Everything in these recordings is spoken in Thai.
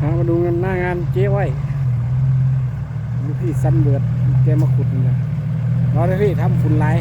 หามาดูงานหน้างานเจ๊ไว้ดูพี่ซันเบิดแกมาขุดนี่นะรอเลยพี่ทำฝุ่นลาย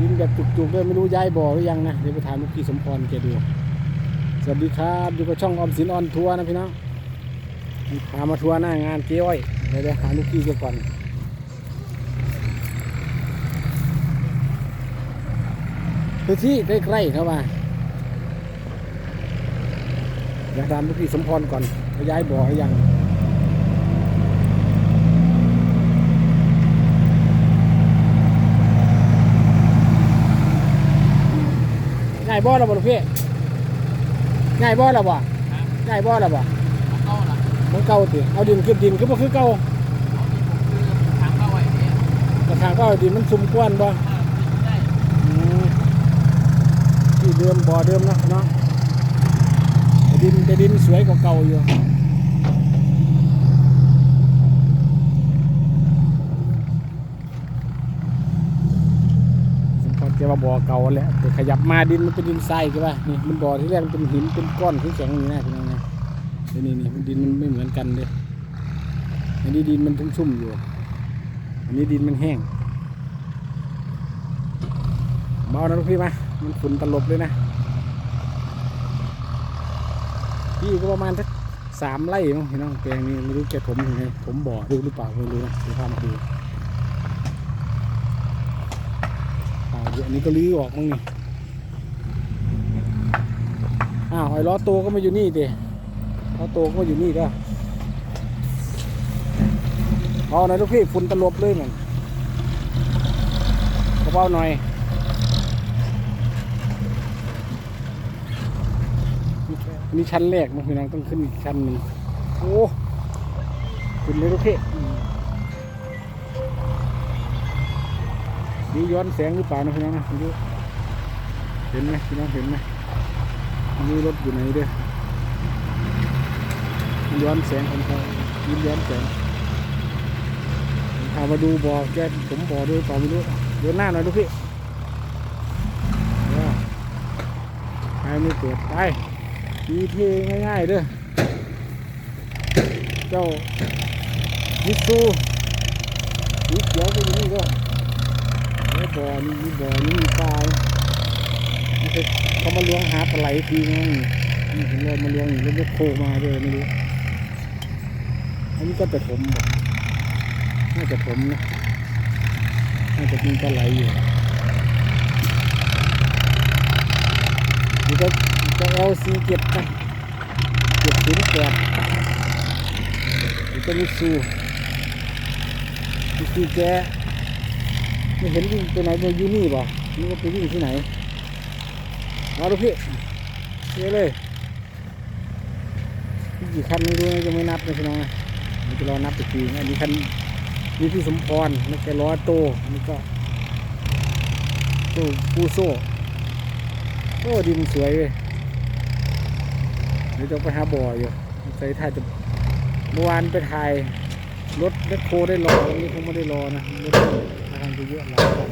ยินแบบจุกๆด้วยไม่รู้ย้ายบ่อหรือยังนะเดี๋ยวไปถามลูกพี่สมพรแกดู สวัสดีครับอยู่กับช่องออมสินออนทัวร์นะพี่น้องพามาทัวร์หน้างานเจ๊อ้อยเดี๋ยวเดี๋ยวหาลูกพี่แกก่อนพื้นที่ใกล้ๆเข้ามา อยากถามลูกพี่สมพรก่อนเขาย้ายบ่อหรือยังง่ายบ่เราบ่ลูกพี่ง่ายบ่เราบ่ง่ายบ่เราบ่เข้าละมันเก่าติเอาดินขึ้นดินก็บ่คือเก่าทางเข้าไว้เนี่ยแต่ทางก็ดินมันซุ่มกวนบ่ถ้าติดได้อืมที่เดิมบ่อเดิมเนาะเนาะแต่ ดินแต่ดินสวยกว่าเก่าอยู่สมพรแกว่าบ่อเก่าแหละแต่ขยับมาดินมันเป็นดินทรายใช่ป่ะนี่มันบ่อที่แรกมันเป็นหินเป็นก้อนแข็งอย่างนี้นะพี่น้องนะเดี๋ยวนี่นี่ดินมันไม่เหมือนกันเลยอันนี้ดินมันชุ่มๆอยู่ อันนี้ดินมันแห้งเบานะลูกพี่มา มันฝุ่นตลบเลยนะ พี่ก็ประมาณสักสามไร่มั้งพี่น้องแปลงนี้ไม่รู้แกถมยังไงผมบ่อดูหรือเปล่าไม่รู้นะเดี๋ยวพามาดูอ่าเดี๋ยวอันนี้ก็ลื้อออกมั้งนี่อ้าวไอ้ล้อโตก็มาอยู่นี่ดิล้อโตก็มาอยู่นี่ก็เอาหน่อยลูกพี่ฝุ่นตลบเลยมันเบาหน่อย อันนี้ชั้นแรกนะพี่น้องต้องขึ้นอีกชั้นหนึ่งโอ้ขึ้นเลยลูกพี่อืมนี่ย้อนแสงหรือเปล่านะพี่น้องนะดูเห็นไหมพี่น้องเห็นไหมไม่รถอยู่ไหนเด้อย้อนแสงของเขายิ้มย้อนแสงผมพามาดูบ่อแกผมบ่อด้วยเปล่าไม่รู้เดินหน้าหน่อยลูกพี่ไปไม่เปิดไป ทีเทง่ายๆเด้อเจ้ามิตซูสีเขียวก็อยู่นี่ก็แล้วบ่อนี่มีบ่อนี่มีปลาเขามาล้วงหาปลาไหลทีนึงนี่เห็นว่ามาล้วงอยู่แล้วโคมาด้วยไม่รู้อันนี้ก็จะถมน่าจะถมนะน่าจะมีปลาไหลอยู่นี่ก็ เอาซีเก็บนะเก็บสินแกบนี่ก็มิตซูมิซูแกไม่เห็นวิ่งไปไหนไปอยู่นี่บ่นี่ว่าไปวิ่งที่ไหนเอาดูพี่เยอะเลยมีกี่คันไม่รู้นะยังไม่นับนะพี่น้องนะเดี๋ยวจะรอนับอีกทีอันนี้คันนี่พี่สมพรนี่แกล้อโตอันนี่ก็โตปูโซ่โอ้ดินสวยเลย ดี๋ยวจะไปหาบ่ออยู่ใส่ท่ายจะเมื่อวานไปถ่ายรถแมคโคได้รอวันนี้คงไม่ได้รอนะรถทางจะเยอะหลายคัน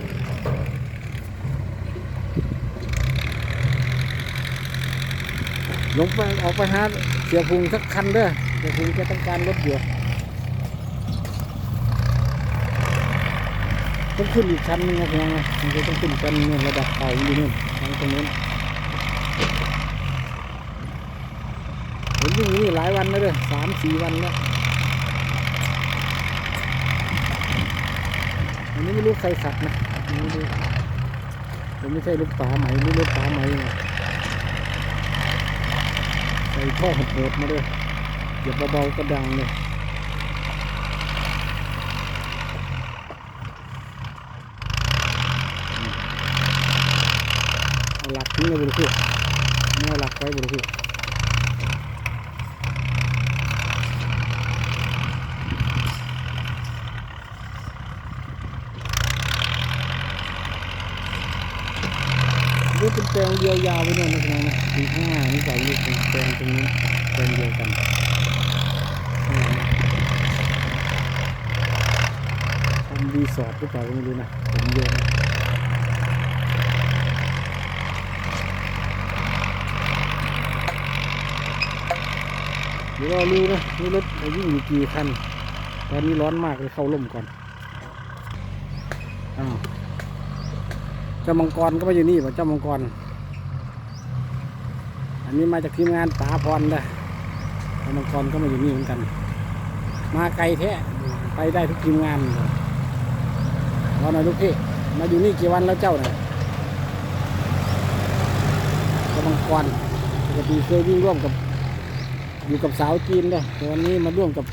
ลงไปออกไปหาเสียพุงสักคันเด้อเสียพุงแกต้องการรถอยู่ต้องขึ้นอีกชั้นหนึงนะเพี่น้องนะมันจะต้องขึ้นชั้นนึงระดับเตาอยู่นู่นทางตรงนู้นผมวิ่งนี่ หลายวันแล้วเด้อสามสี่วันแล้วอันนี้ไม่รู้ใครขัดนะอันนี้ไม่รู้ผมไม่ใช่รถป๋าไหมไม่รถป๋าไหมนะใส่ท่อหดๆมาด้วยเหยียบเบาๆก็ดังเลยหลักทิ้งเลยบุรุษไม่เอาหลักไว้บุรุษนี่เป็นแป ลงเดียวยาวไปโน่นนะพี่น้องนะถึงข้างหน้านี่สองลูกเป็นแปลงตรงนี้แปลงเดียวกันข้างหลังทำรีสอร์ทหรือเปล่าไม่รู้นะผมเยอะนะนรอรู้นะนี่รถวิ่งอยู่กี่คัน ตอนนี้ร้อนมากเลยเข้าร่มก่อนอ้าวเจ้ามังกรก็มาอยู่นี่ป่ะเจ้ามังกร อันนี้มาจากทีมงานป๋าพรนะมังกรก็มาอยู่นี่เหมือนกัน มาไกลแท้ไปได้ทุกทีมงานเลยวันไหนลูกพี่มาอยู่นี่กี่วันแล้วเจ้าน่ะเจ้ามังกรปกติเคยวิ่งร่วมกับ อยู่กับสาวจีนเลยแต่วันนี้มาร่วมกับ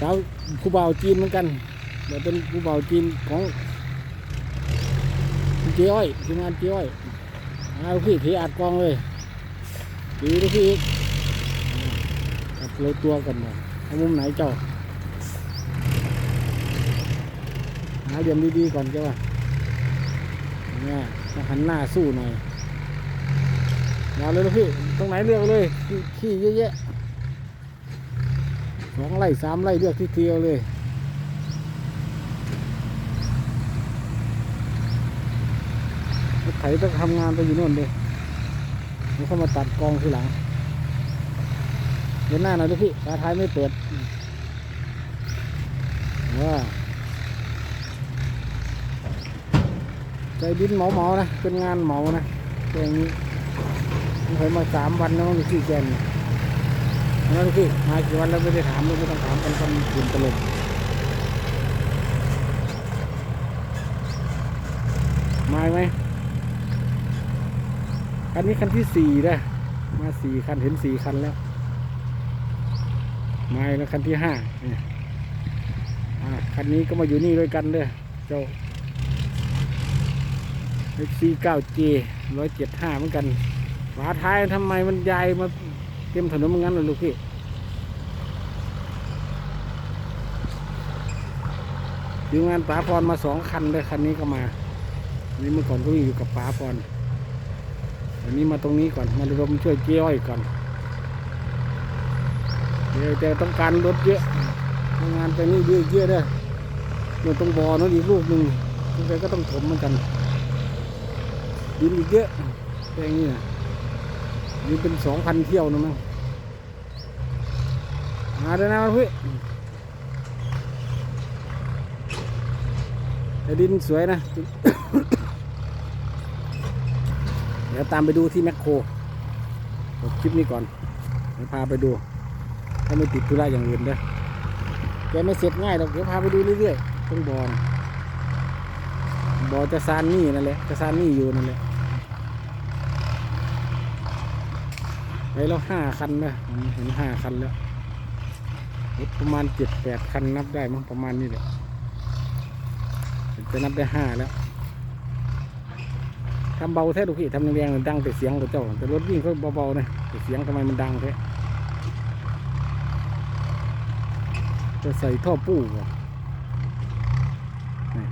สาวผู้บ่าวจีนเหมือนกันเดี๋ยวเป็นผู้บ่าวจีนของเจ้อ้อยทีมงานเจ้อ้อยเอาพี่ถืออัดกองเลย ดีดูพี่อีกอัดเลยตัวกันเลยเอามุมไหนเจ้า หาเหลี่ยมดีๆก่อนเจ้าว่าเนี่ยหันหน้าสู้หน่อยยาวเลยลูกพี่ ตรงไหนเลือกเลย ขี้เยอะแยะสองไร่สามไร่เลือกที่เทียวเลยไถต้องทำงานไปอยู่โน่นเลย แล้วเข้ามาตัดกองทีหลัง เดินหน้าหน่อยดูพี่ตาท้ายไม่เปิดว่าใจดินเหมาเหมาๆนะ เป็นงานเหมานะแค่างนี้ผมเคยมาสามวันแล้วมันขี้แกนเนี่ยนั่นพี่มากี่วันแล้วไม่ได้ถามไม่ต้องถามกันคนตื่นตลกมาไหม คันนี้คันที่สี่นะมาสี่คันเห็นสี่คันแล้วมาแล้วคันที่ห้าเนี่ยคันนี้ก็มาอยู่นี่ด้วยกันเด้อเจ้า x 4 9 j ร้อยเหมือนกันฝาท้ายทำไมมันใหญ่มาเต็มถนนมันงั้นเลยลูกพี่ทีมงานป๋าพรมาสองคันเลยคันนี้ก็มานนี้เมื่อก่อนก็อยู่กับป๋าพรันนี้มาตรงนี้ก่อน มาระดมช่วยเจ้อ้อยก่อน เดี๋ยวแต่ต้องการรถเยอะทำงานไปนี่เยอะเยอะเด้เดี๋ยวต้องบอนั่นอีกลูกหนึ่งทุกคนก็ต้องถมเหมือนกัน ดินอีกเยอะแค่นี้นะนี่เป็นสองพันเที่ยวนะมั้งมาเด้นะพี่แต่ดินสวยนะ เดี๋ยวตามไปดูที่แมคโครจบคลิปนี้ก่อนเดี๋ยวพาไปดู ถ้าไม่ติดธุระอย่างอื่นเด้อแกไม่เสร็จง่ายหรอกเดี๋ยวพาไปดูเรื่อยๆต้องบอลบอจะซานนี่นั่นแหละจะซานนี่อยู่นั่นแหละไปแล้วห้าคันนะผมเห็นห้าคันแล้วรถประมาณเจ็ดแปดคันนับได้มั้งประมาณนี้แหละจะนับได้ห้าแล้ว ทำเบาแท้ดูพี่ทำแรงๆดังแต่เสียงกับเจ้า แต่รถวิ่งก็เบาๆนะแต่เสียงทำไมมันดังแท้จะใส่ท่อปู้บ่นี่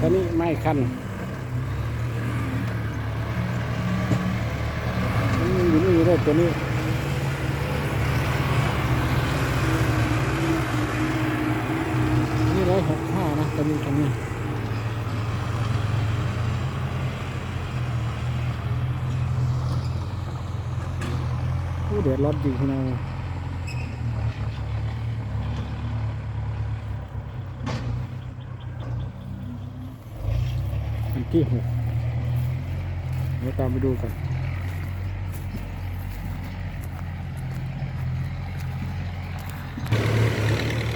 ตอนนี้ไม่คันมันอยู่นี่รถตัวนี้นี่ร้อยหกห้านะตัวนี้ตัวนี้ ผู้เดือดร้อนจริงพี่น้องอันที่หกเดี๋ยวตามไปดูกัน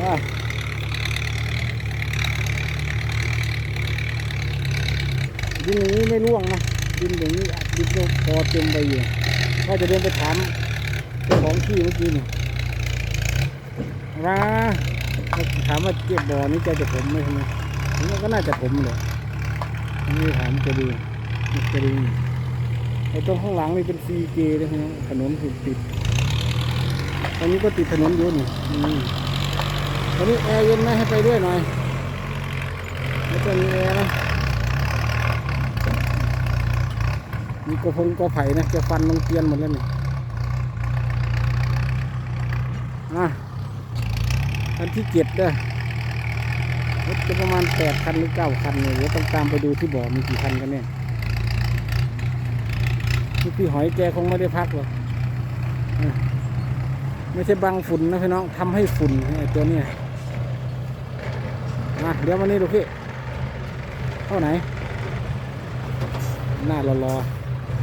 อะดินอย่างนี้ไม่ร่วงนะดินอย่างนี้อะดินก็พอเต็มไปอยู่ก็จะเดินไปถาม เจ้าของที่เมื่อกี้นี่ว่าถามว่าเก็บบ่อนี้แกจะผมไหมใช่ไหมผมว่ก็น่าจะผมเลยนี่ถามจะดูจะดูไอ้ตรงข้างหลังนี่เป็นซีเจเลยนะถนนติดติดตรงนี้ก็ติดถนนอยู่นี่อืมตอนนี้แอร์เย็นไหมให้ไปด้วยหน่อยไม่ต้องมีแอร์นะมีกระพงกระไผ่นะจะฟันลงเตียนหมดแล้วนี่ อะคันที่เจ็ดเด้อรถจะประมาณแปดคันหรือเก้าคันเนี่ยเดี๋ยวต้องตามไปดูที่บ่อมีกี่คันกันเนี่ยพี่พี่หอยแกคงไม่ได้พักหรอกไม่ใช่บังฝุ่นนะพี่น้องทำให้ฝุ่นไอ้ตัวเนี้ยมาเดี๋ยววันนี้ดูพี่เท่าไหน หน้ารอรอ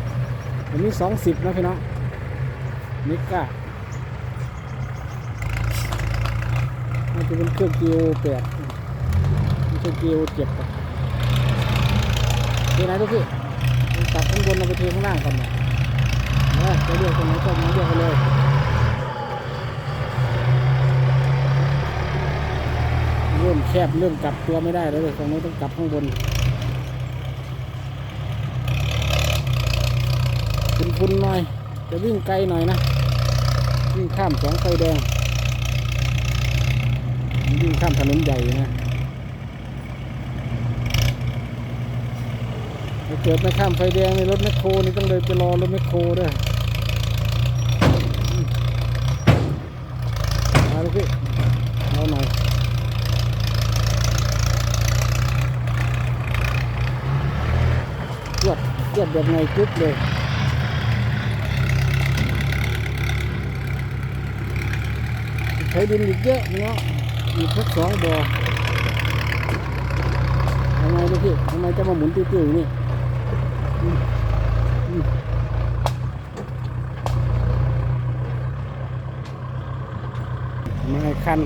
ๆอันนี้สองสิบนะพี่น้องนิก้ามัน จะเป็นเครื่องกิโอแปดไม่ใช่กิโอเจ็ดอะเดี๋ยวไหนดูพี่ตัดข้างบนเอาไปเทข้างล่างก่อนเนี่ยเออจะเลือกตรงไหนก็มาเลือกไปเลยเริ่มแคบเริ่มกลับตัวไม่ได้แล้วเลยตรงนี้ต้องกลับข้างบนคุณคุณหน่อย จะวิ่งไกลหน่อยนะ วิ่งข้ามสองไฟแดง วิ่งข้ามถนนใหญ่นะถ้าเกิดไม่ข้ามไฟแดงในรถแมคโครนี่ต้องเดินไปรอรถแมคโครด้วยมาลูกพี่เอาหน่อยจวดจวดแบบไงกรึ๊บเลยใช้ดินอีกเยอะเนาะ อีกสักสองบ่อทำไมลูกพี่ทำไมจะมาหมุนติ้วๆอย่นี่มาคัน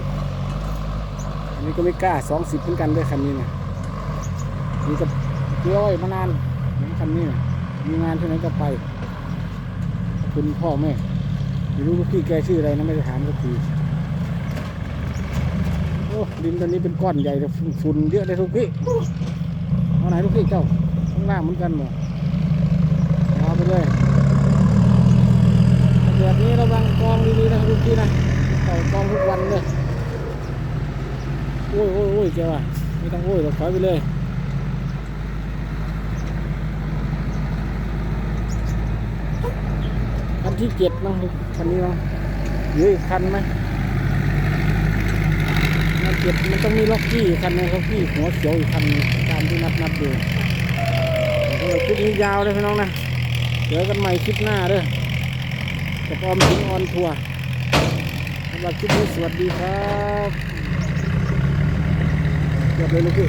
อันนี้ก็ไม่กล้าสองสิบเหมือนกันด้วยคันนี้นะนี่ก็เลี้ยมานานคันนี้นะมีงานที่ไหนก็ไปขอบคุณพ่อแม่ไม่รู้ลูกพี่แกชื่ออะไรนะไม่ได้ถามสักทีโอ้ ดินตอนนี้เป็นก้อนใหญ่แต่ฝุ่นเยอะเลยทุกพี่เอาไหนทุกพี่เจ้าข้างล่างเหมือนกันหมดเอาไปเลยแบบนี้ระวังกองดีๆนะทุกพี่นะเต่ากองทุกวันเลยโอ้ยโอ้ยโอ้ยเจ้าไม่ต้องโอ้ยเราถอยไปเลยคันที่เจ็ดนะคันนี้เนาะเหลืออีกคันไหม มันเก็บมันต้องมีล็อกกี้คันนึงล็อกกี้หัวเขียวอีกคันนึงตามที่นับนับดูคลิปนี้ยาวเลยพี่น้องนะเจอกันใหม่คลิปหน้าเด้อกับออมสิงออนทัวร์สำหรับคลิปนี้สวัสดีครับเก็บเลยลูกพี่